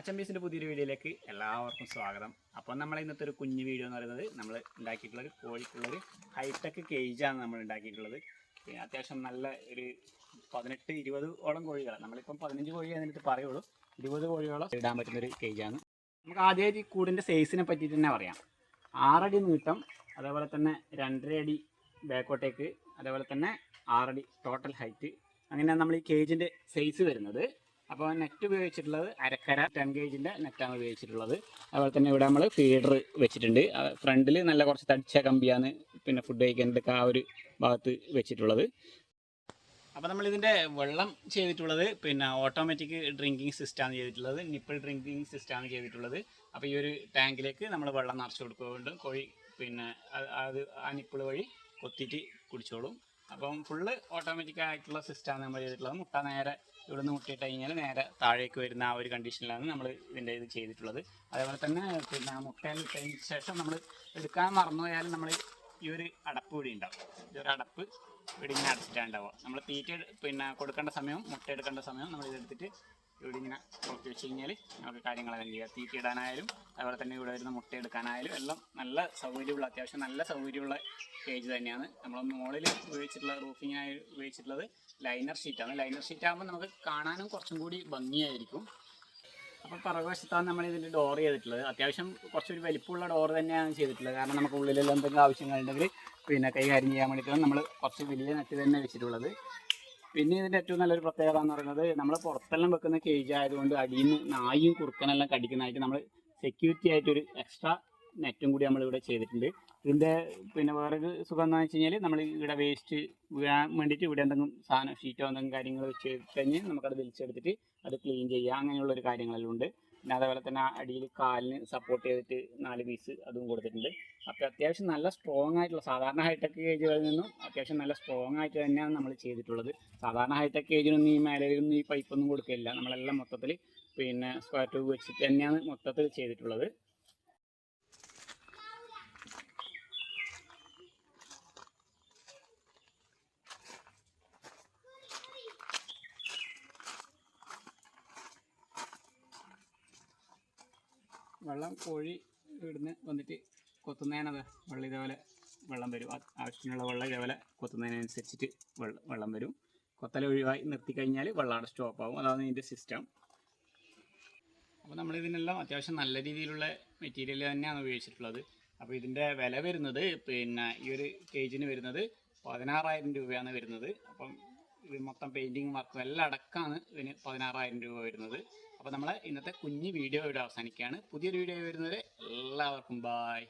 മച്ചമ്പീസിന്റെ പുതിയൊരു വീഡിയോയിലേക്ക് എല്ലാവർക്കും സ്വാഗതം. അപ്പോൾ നമ്മൾ ഇന്നത്തെ ഒരു കുഞ്ഞു വീഡിയോ എന്ന് പറയുന്നത് നമ്മൾ ഉണ്ടാക്കിയിട്ടുള്ളൊരു കോഴിക്കുള്ളൊരു ഹൈടെക് കേജാണ് നമ്മൾ ഉണ്ടാക്കിയിട്ടുള്ളത്. പിന്നെ അത്യാവശ്യം നല്ല ഒരു പതിനെട്ട് ഇരുപത് ഓളം കോഴികളാണ്. നമ്മളിപ്പം പതിനഞ്ച് കോഴി അതിനകത്ത് പറയുള്ളൂ. ഇരുപത് കോഴിയോളം ഇടാൻ പറ്റുന്നൊരു കേജാണ് നമുക്ക് ആദ്യം ഈ കൂടിന്റെ സൈസിനെ പറ്റിയിട്ട് തന്നെ പറയാം. ആറടി നീട്ടം അതേപോലെ തന്നെ രണ്ടര അടി ബാക്കോട്ടേക്ക് അതേപോലെ തന്നെ ആറടി ടോട്ടൽ ഹൈറ്റ് അങ്ങനെയാണ് നമ്മൾ ഈ കേജിന്റെ സൈസ് വരുന്നത് അപ്പോൾ നെറ്റ് ഉപയോഗിച്ചിട്ടുള്ളത് അരക്കര ടെൻ ഗേജിന്റെ നെറ്റാണ് ഉപയോഗിച്ചിട്ടുള്ളത്. അതുപോലെ തന്നെ ഇവിടെ നമ്മൾ ഫീഡർ വെച്ചിട്ടുണ്ട്. ഫ്രണ്ടിൽ നല്ല കുറച്ച് തടിച്ച കമ്പിയാണ് പിന്നെ ഫുഡ് കഴിക്കാനൊക്കെ ആ ഒരു ഭാഗത്ത് വെച്ചിട്ടുള്ളത്. അപ്പോൾ നമ്മൾ ഇതിന്റെ വെള്ളം ചെയ്തിട്ടുള്ളത് പിന്നെ ഓട്ടോമാറ്റിക് ഡ്രിങ്കിങ് സിസ്റ്റമാണ് ചെയ്തിട്ടുള്ളത്. നിപ്പിൾ ഡ്രിങ്കിങ് സിസ്റ്റമാണ് ചെയ്തിട്ടുള്ളത്. അപ്പോൾ ഈ ഒരു ടാങ്കിലേക്ക് നമ്മൾ വെള്ളം നിറച്ച് കൊടുക്കുകൊണ്ടും കോഴി പിന്നെ അത് ആ നിപ്പിൾ വഴി കൊത്തിയിട്ട് കുടിച്ചോളും. അപ്പം ഫുള്ള് ഓട്ടോമാറ്റിക് ആയിട്ടുള്ള സിസ്റ്റമാണ് നമ്മൾ ചെയ്തിട്ടുള്ളത്. മുട്ട നേരെ ഇവിടെ നിന്ന് മുട്ടിയിട്ട് കഴിഞ്ഞാൽ നേരെ താഴേക്ക് വരുന്ന ആ ഒരു കണ്ടീഷനിലാണ് നമ്മൾ ഇതിന്റെ ഇത് ചെയ്തിട്ടുള്ളത്. അതേപോലെ തന്നെ പിന്നെ മുട്ടയിൽ ഇട്ടതിന് ശേഷം നമ്മൾ എടുക്കാൻ മറന്നുപോയാലും നമ്മൾ ഈ ഒരു അടപ്പ് ഇവിടെ ഉണ്ടാവും. ഈ ഒരു അടപ്പ് ഇവിടെ ഇങ്ങനെ അടച്ചിട്ടുണ്ടാവുക നമ്മൾ തീറ്റ പിന്നെ കൊടുക്കേണ്ട സമയവും മുട്ട എടുക്കേണ്ട സമയവും നമ്മൾ ഇതെടുത്തിട്ട് ഇവിടെ ഇങ്ങനെ പുറത്ത് വെച്ച് കഴിഞ്ഞാൽ നമുക്ക് കാര്യങ്ങളെല്ലാം ചെയ്യാം. തീറ്റ ഇടാനായാലും അതുപോലെ തന്നെ ഇവിടെ വരുന്ന മുട്ട എടുക്കാനായാലും എല്ലാം നല്ല സൗകര്യമുള്ള അത്യാവശ്യം നല്ല സൗകര്യമുള്ള കേജ് തന്നെയാണ്. നമ്മൾ മുകളിൽ ഉപയോഗിച്ചിട്ടുള്ള റൂഫിങ്ങിനായി ഉപയോഗിച്ചിട്ടുള്ളത് ലൈനർ ഷീറ്റാണ് ലൈനർ ഷീറ്റ് ആകുമ്പോൾ നമുക്ക് കാണാനും കുറച്ചും കൂടി ഭംഗിയായിരിക്കും. അപ്പോൾ പുറകുവശത്താണ് നമ്മൾ ഇതിന്റെ ഡോർ ചെയ്തിട്ടുള്ളത്. അത്യാവശ്യം കുറച്ചൊരു വലിപ്പമുള്ള ഡോർ തന്നെയാണ് ചെയ്തിട്ടുള്ളത്. കാരണം നമുക്ക് ഉള്ളിലെല്ലാം എന്തെങ്കിലും ആവശ്യങ്ങളുണ്ടെങ്കിൽ പിന്നെ കൈകാര്യം ചെയ്യാൻ വേണ്ടിയിട്ടാണ് നമ്മൾ കുറച്ച് വലിയ നെറ്റ് തന്നെ വെച്ചിട്ടുള്ളത്. പിന്നെ ഇതിന്റെ ഏറ്റവും നല്ലൊരു പ്രത്യേകത എന്ന് പറയുന്നത് നമ്മൾ പുറത്തെല്ലാം വെക്കുന്ന കേജ് ആയതുകൊണ്ട് അടിയിൽ നിന്ന് നായും കുറുക്കനെല്ലാം കടിക്കുന്നതായിട്ട് നമ്മൾ സെക്യൂരിറ്റി ആയിട്ടൊരു എക്സ്ട്രാ നെറ്റും കൂടി നമ്മളിവിടെ ചെയ്തിട്ടുണ്ട്. ഇതിന്റെ പിന്നെ വേറൊരു സുഖം എന്ന് വെച്ച് കഴിഞ്ഞാൽ നമ്മൾ ഇവിടെ വേസ്റ്റ് വീഴാൻ വേണ്ടിയിട്ട് ഇവിടെ എന്തെങ്കിലും സാധനം ഷീറ്റോ എന്തെങ്കിലും കാര്യങ്ങൾ വെച്ച് കഴിഞ്ഞ് നമുക്കത് വലിച്ചെടുത്തിട്ട് അത് ക്ലീൻ ചെയ്യുക അങ്ങനെയുള്ളൊരു കാര്യങ്ങളെല്ലാം ഉണ്ട്. പിന്നെ അതേപോലെ തന്നെ അടിയിൽ കാലിന് സപ്പോർട്ട് ചെയ്തിട്ട് നാല് പീസ് അതും കൊടുത്തിട്ടുണ്ട്. അപ്പോൾ അത്യാവശ്യം നല്ല സ്ട്രോങ് ആയിട്ടുള്ള സാധാരണ ഹൈടെക് കേജുകളിൽ നിന്നും അത്യാവശ്യം നല്ല സ്ട്രോങ് ആയിട്ട് തന്നെയാണ് നമ്മൾ ചെയ്തിട്ടുള്ളത്. സാധാരണ ഹൈടെക് കേജിനൊന്നും ഈ മേലയിലൊന്നും ഈ പൈപ്പൊന്നും കൊടുക്കില്ല നമ്മളെല്ലാം മൊത്തത്തിൽ പിന്നെ സ്ക്വയർ ട്യൂബ് വെച്ചിട്ട് തന്നെയാണ് മൊത്തത്തിൽ ചെയ്തിട്ടുള്ളത്. വെള്ളം കോഴി ഇവിടുന്ന് വന്നിട്ട് കൊത്തുന്നതിനത് വെള്ളം ഇതേപോലെ വെള്ളം വരും. ആവശ്യത്തിനുള്ള വെള്ളം ഇതേപോലെ കൊത്തുന്നതിനനുസരിച്ചിട്ട് വെള്ളം വെള്ളം വരും. കൊത്തല ഒഴിവായി നിർത്തി കഴിഞ്ഞാൽ അവിടെ സ്റ്റോപ്പ് ആവും. അതാണ് ഇതിന്റെ സിസ്റ്റം അപ്പോൾ നമ്മൾ ഇതിനെല്ലാം അത്യാവശ്യം നല്ല രീതിയിലുള്ള മെറ്റീരിയൽ തന്നെയാണ് ഉപയോഗിച്ചിട്ടുള്ളത്. അപ്പോൾ ഇതിന്റെ വില വരുന്നത് പിന്നെ ഈ ഒരു കേജിന് വരുന്നത് പതിനാറായിരം രൂപയാണ് വരുന്നത്. അപ്പം മൊത്തം പെയിന്റിങ് വർക്കും എല്ലാം അടക്കമാണ് ഇതിന് പതിനാറായിരം രൂപ വരുന്നത്. അപ്പോൾ നമ്മൾ ഇന്നത്തെ കുഞ്ഞ് വീഡിയോ ഇവിടെ അവസാനിക്കുകയാണ്. പുതിയൊരു വീഡിയോ വരുന്നത് എല്ലാവർക്കും ബായ്